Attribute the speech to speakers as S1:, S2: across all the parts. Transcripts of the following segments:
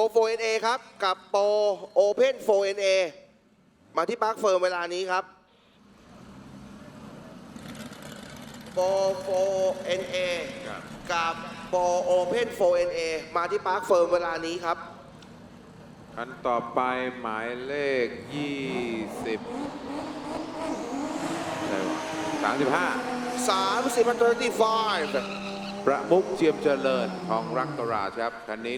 S1: ร 4NA ครับ กับโปร Open 4NA มาที่ปาร์คเฟิร์มเวลานี้ครับโปร 4NA
S2: ครับ
S1: กับโปร Open 4NA มาที่ปาร์คเฟิร์มเวลานี้ครับ
S2: คันต่อไปหมายเลข 20อะไรวะ35
S1: 30 35
S2: ประมุกเจียมเจริญทองรักตราครับคันนี้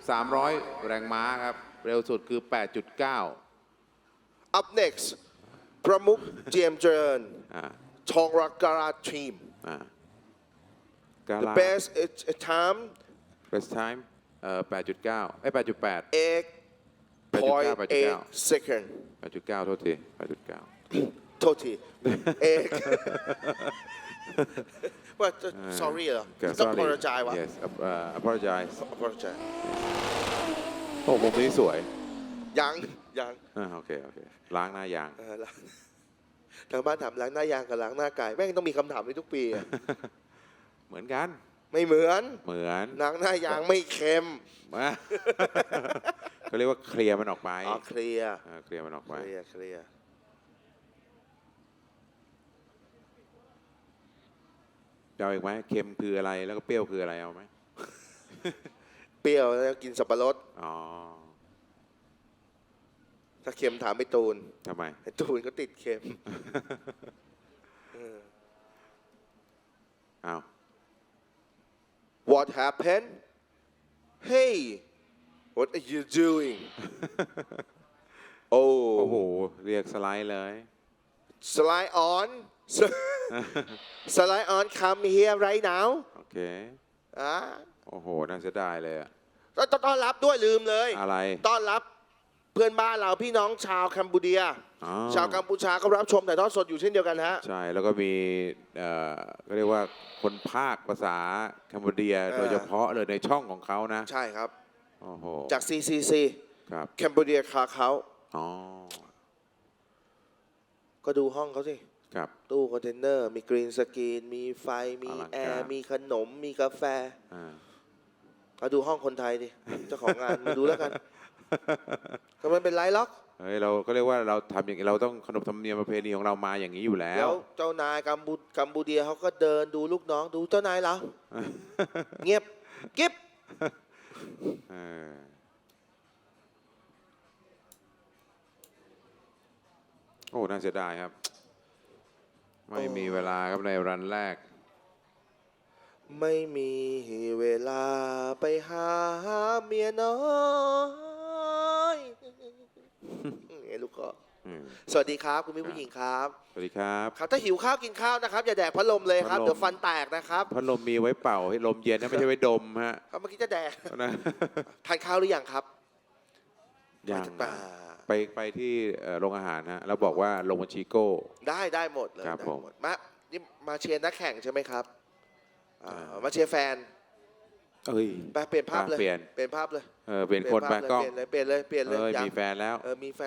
S2: 1,300 แรงม้าครับ เร็วสุดคือ 8.9
S1: Up next ประมุกเจียมเจริญทองรักการาทีม the best time
S2: best time เอ่อ8.9 เอ้ย 8.8
S1: 8 point
S2: 8
S1: 8.9 second
S2: 8.9 โทษที 8.9
S1: โทษที egg What the- sorry เหรอ
S2: Okay,
S1: ต้อง
S2: sorry.
S1: apologize วะ
S2: Yes, ap- uh, apologize
S1: apologize
S2: โอ้มุมนี้สวย
S1: ยังยัง
S2: อ่าโอเคโอเคล้างหน้ายาง
S1: ทางบ้านถามล้างหน้ายางกับล้างหน้ากายแม่งต้องมีคำถามในทุกปี
S2: เหมือนกัน
S1: ไม่เหมือน
S2: เหมือน
S1: ล้างหน้ายางไม่เค็ม
S2: มาเขาเรียกว่าเคลียร์มันออกไป
S1: อ๋อเคลียร์
S2: เคลียร์มันออกไป เค
S1: ลียร์เคลียร์
S2: จะเอาอีกไหมเค็มคืออะไรแล้วก็เปรี้ยวคืออะไรเอาไหม
S1: เปรี้ยวแล้วกินสับปะรด
S2: อ๋อ
S1: ถ้าเค็มถามไปตูน
S2: ทำไม
S1: ไอ้ตูนก็ติดเค็ม
S2: อ้าว
S1: What happened Hey What are you doing โอ้
S2: โอ้โห เรียกสไลด์เลย
S1: slide on slide on come here right now
S2: โอเค
S1: อะ
S2: โอ้โห น่าเสียดายเลยอะ
S1: แล้วต้อนรับด้วยลืมเลย
S2: อะไร
S1: ต้อนรับเพื่อนบ้านเราพี่น้องชาวแคัมพูเดีย
S2: อ๋อ
S1: ชาวกัมพูชาก็รับชมแต่ายทอดสดอยู่เช่นเดียวกันฮะ
S2: ใช่ แล้วก็มีเอ่อก็เรียกว่าคนภาคภาษาแคนเบเดีย
S1: เออ
S2: โดยเฉพาะเลยในช่องของเขานะ
S1: ใช่ครับ
S2: โอ้โห
S1: จาก CCC
S2: ครับ
S1: แคนเบเดียคาเขา
S2: อ๋อ
S1: ก็ดูห้องเขาสิ
S2: ครับ
S1: ตู้คอนเทนเนอร์ มีกรีนสกรีน มีไฟ มี
S2: อลัง
S1: แอ
S2: การ
S1: ร์ มีขนม มีกาแฟ
S2: อ่า
S1: ก็ดูห้องคนไทยดิ เจ้าของงาน มาดูแล้วกัน ก็ไม่เป็นไรหรอก
S2: เฮ้ยเราก็เรียกว่าเราทำอย่างนี้เราต้องขนบธรรมเนียมประเพณีของเรามาอย่างนี้อยู่แล้
S1: แล้ว วเจ้านายกัมพูกัมพูเดียเขาก็เดินดูลูกน้องดูเจ้านายเรา เงียบกิ๊บ
S2: เออโอ้ น่าเสียดายครับ ไม่มีเวลาครับในรันแรก
S1: ไม่มีเวลาไปหาเมียน้อยไอ้ลูกก็
S2: อืม
S1: สวัสดีครับ คุณพี่ผู้หญิงครับ
S2: สวัสดีครับ
S1: ครับถ้าหิวข้าวกินข้าวนะครับ อย่าแดกพัดลมเลยครับ
S2: พัดลม
S1: เดี๋ยวฟันแตกนะครับ
S2: พัดลมมีไว้เป่าให้ลมเย็นนะไม่ใช่ไว้ดมฮะ
S1: ครับเมื่อกี้จะแดก
S2: นะ
S1: ทานข้าวหรือยังครับ
S2: ยัง
S1: ป่า
S2: ไปไปที่เอ่อโรงอาหารฮะแล้วบอกว่าลงบัญชีโก้
S1: ได้ได้หมดเลย
S2: ครับ
S1: ได้
S2: ผม
S1: หดมานี่มาเชียร์นักแข่งใช่ไหมครับอ่า
S2: อ่า
S1: มาเชียร์แฟน
S2: เอ้ย
S1: ไปเปลี่ยนภาพเลย
S2: เปลี่ยน
S1: เปลี่ยนภาพเลย
S2: เออเปลี่ยนคนไป
S1: ภาพ
S2: กล้อง
S1: เลยเปลี่ยนเลยเปลี่ยนเลยเปลี่ยนเลย
S2: เอ้ย
S1: ยัง
S2: มีแฟนแล้ว
S1: เออมีแฟ